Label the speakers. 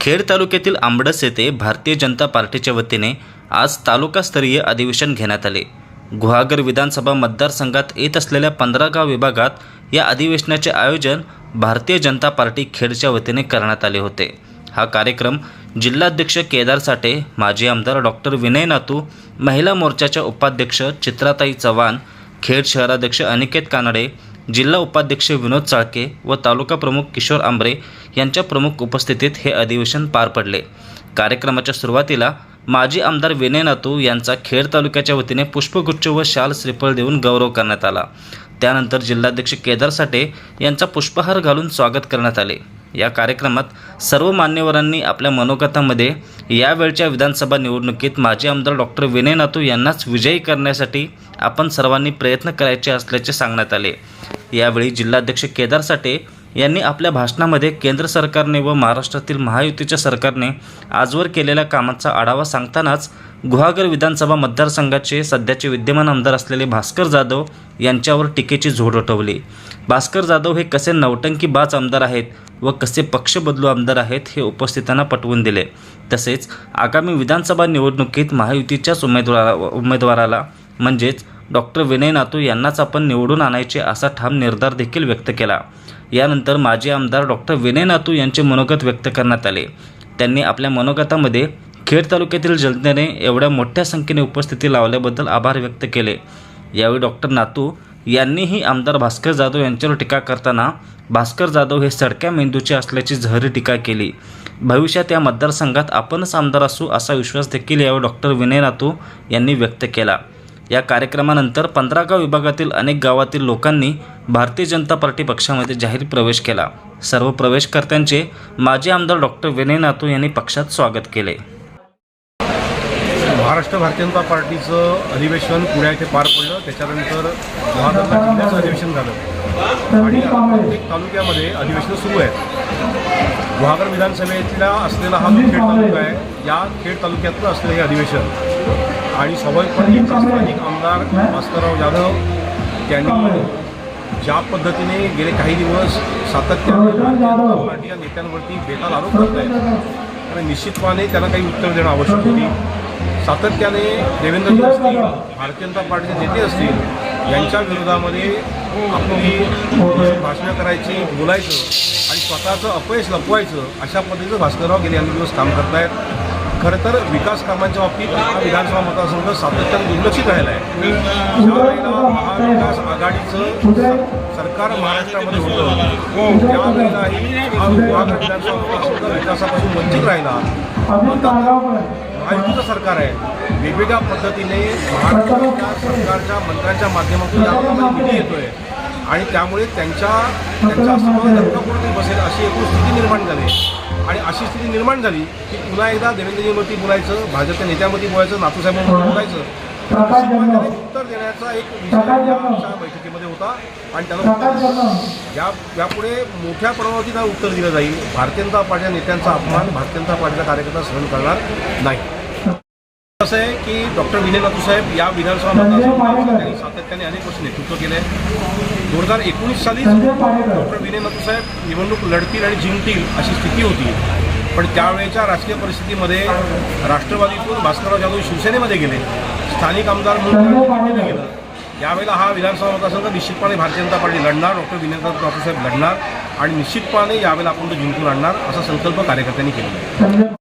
Speaker 1: खेड तालुक्यातील आंबडस येथे भारतीय जनता पार्टीच्या वतीने आज तालुकास्तरीय अधिवेशन घेण्यात आले. गुहागर विधानसभा मतदारसंघात येत असलेल्या पंधरा गाव विभागात या अधिवेशनाचे आयोजन भारतीय जनता पार्टी खेडच्या वतीने करण्यात आले होते. हा कार्यक्रम जिल्हाध्यक्ष केदार साठे माजी आमदार डॉक्टर विनय नातू महिला मोर्चाच्या उपाध्यक्ष चित्राताई चव्हाण खेड शहराध्यक्ष अनिकेत कानडे जिल्हा उपाध्यक्ष विनोद चाळके व तालुका प्रमुख किशोर आंबरे यांच्या प्रमुख उपस्थितीत हे अधिवेशन पार पडले. कार्यक्रमाच्या सुरुवातीला माजी आमदार विनय नातू यांचा खेड तालुक्याच्या वतीने पुष्पगुच्छ व शाल श्रीफळ देऊन गौरव करण्यात आला. त्यानंतर जिल्हाध्यक्ष केदार साठे यांचा पुष्पहार घालून स्वागत करण्यात आले. या कार्यक्रमात सर्व मान्यवरांनी आपल्या मनोगतामध्ये यावेळच्या विधानसभा निवडणुकीत माजी आमदार डॉक्टर विनय नातू यांनाच विजयी करण्यासाठी आपण सर्वांनी प्रयत्न करायचे असल्याचे सांगण्यात आले. यावेळी जिल्हाध्यक्ष केदार साठे यांनी आपल्या भाषणामध्ये केंद्र सरकारने व महाराष्ट्रातील महायुतीच्या सरकारने आजवर केलेल्या कामाचा आढावा सांगतानाच गुहागर विधानसभा मतदारसंघाचे सध्याचे विद्यमान आमदार असलेले भास्कर जाधव यांच्यावर टीकेची झोड उठवली. भास्कर जाधव हे कसे नवटंकी बाज आमदार आहेत व कसे पक्ष बदलू आमदार आहेत हे उपस्थितांना पटवून दिले. तसेच आगामी विधानसभा निवडणुकीत महायुतीच्याच उमेदवारा उमेदवाराला म्हणजेच डॉक्टर विनय नातू यांनाच आपण निवडून आणायचे असा ठाम निर्धार देखील व्यक्त केला. यानंतर माजी आमदार डॉक्टर विनय नातू यांचे मनोगत व्यक्त करण्यात आले. त्यांनी आपल्या मनोगतामध्ये खेड तालुक्यातील जनतेने एवढ्या मोठ्या संख्येने उपस्थिती लावल्याबद्दल आभार व्यक्त केले. यावेळी डॉक्टर नातू यांनीही आमदार भास्कर जाधव यांच्यावर टीका करताना भास्कर जाधव हे सडक्या मेंदूचे असल्याची झहरी टीका केली. भविष्यात या मतदारसंघात आपणच आमदार असू असा विश्वास देखील यावेळी डॉक्टर विनय नातू यांनी व्यक्त केला. या कार्यक्रमानंतर पंधरा गाव विभागातील अनेक गावातील लोकांनी भारतीय जनता पार्टी पक्षामध्ये जाहीर प्रवेश केला. सर्व प्रवेशकर्त्यांचे माजी आमदार डॉक्टर विनय नातू यांनी पक्षात स्वागत केले.
Speaker 2: महाराष्ट्र भारतीय जनता पार्टीचं अधिवेशन पुण्या येथे पार पडलं. त्याच्यानंतर महाराष्ट्र जिल्ह्याचं अधिवेशन झालं. आणि प्रत्येक तालुक्यामध्ये अधिवेशनं सुरू आहेत. गुहागर विधानसभेतला असलेला हा जो खेड तालुका आहे. या खेड तालुक्यातलं असलेलं हे अधिवेशन आणि इथले स्थानिक आमदार भास्करराव जाधव त्यांनी ज्या पद्धतीने गेले काही दिवस सातत्याने भारतीय जनता पार्टी या नेत्यांवरती बेताल आरोप करत आहेत आणि निश्चितपणे त्यांना काही उत्तर देणं आवश्यक होती. सातत्याने देवेंद्रजी असतील भारतीय जनता पार्टीचे नेते असतील यांच्या विरोधामध्ये आपली भाषणं करायची बोलायचं आणि स्वतःचं अपयश लपवायचं अशा पद्धतीचं भास्करराव गेले अनेक दिवस काम करत आहेत खरं तर विकास कामांच्या बाबतीत हा विधानसभा मतदारसंघ सातत्यानं दुर्लक्षित राहिला आहे. ज्या वेळेला महाविकास आघाडीचं सरकार महाराष्ट्रामध्ये होतं त्यावेळेलाही हा विधानसभा मतदारसंघ विकासापासून वंचित राहिला. आता महायुतीचं सरकार आहे. वेगवेगळ्या पद्धतीने महाराष्ट्राच्या सरकारच्या मंत्र्यांच्या माध्यमातून निधी येतोय. आणि त्यामुळे त्यांच्या त्यांच्या अस्तित्वाला धक्का कुठेतरी बसेल अशी एकूण स्थिती निर्माण झाली. आणि अशी स्थिती निर्माण झाली की पुन्हा एकदा देवेंद्रजीवरती बोलायचं भाजपच्या नेत्यामध्ये बोलायचं नातूसाहेबांवरती बोलायचं. उत्तर देण्याचा एक विषय आमच्या बैठकीमध्ये होता. आणि त्याला. या यापुढे मोठ्या प्रमाणावरती त्याला उत्तर दिलं जाईल. भारतीय जनता पार्टीच्या नेत्यांचा अपमान भारतीय जनता पार्टीचा कार्यकर्ता सहन करणार नाही. असं आहे की डॉक्टर विनय नातू साहेब या विधानसभा मतदारसंघात त्यांनी सातत्याने अनेक वर्ष नेतृत्व केलं आहे दोन हजार एकोणीस साली डॉक्टर विनय नातू साहेब निवडणूक लढतील आणि जिंकतील अशी स्थिती होती. पण त्यावेळेच्या राजकीय परिस्थितीमध्ये राष्ट्रवादीतून भास्करराव जाधव शिवसेनेमध्ये गेले. स्थानिक आमदार म्हणून गेलं. यावेळेला हा विधानसभा मतदारसंघ निश्चितपणे भारतीय जनता पार्टी लढणार डॉक्टर विनय नातू साहेब लढणार आणि निश्चितपणे यावेळेला आपण तो जिंकून आणणार असा संकल्प कार्यकर्त्यांनी आहे.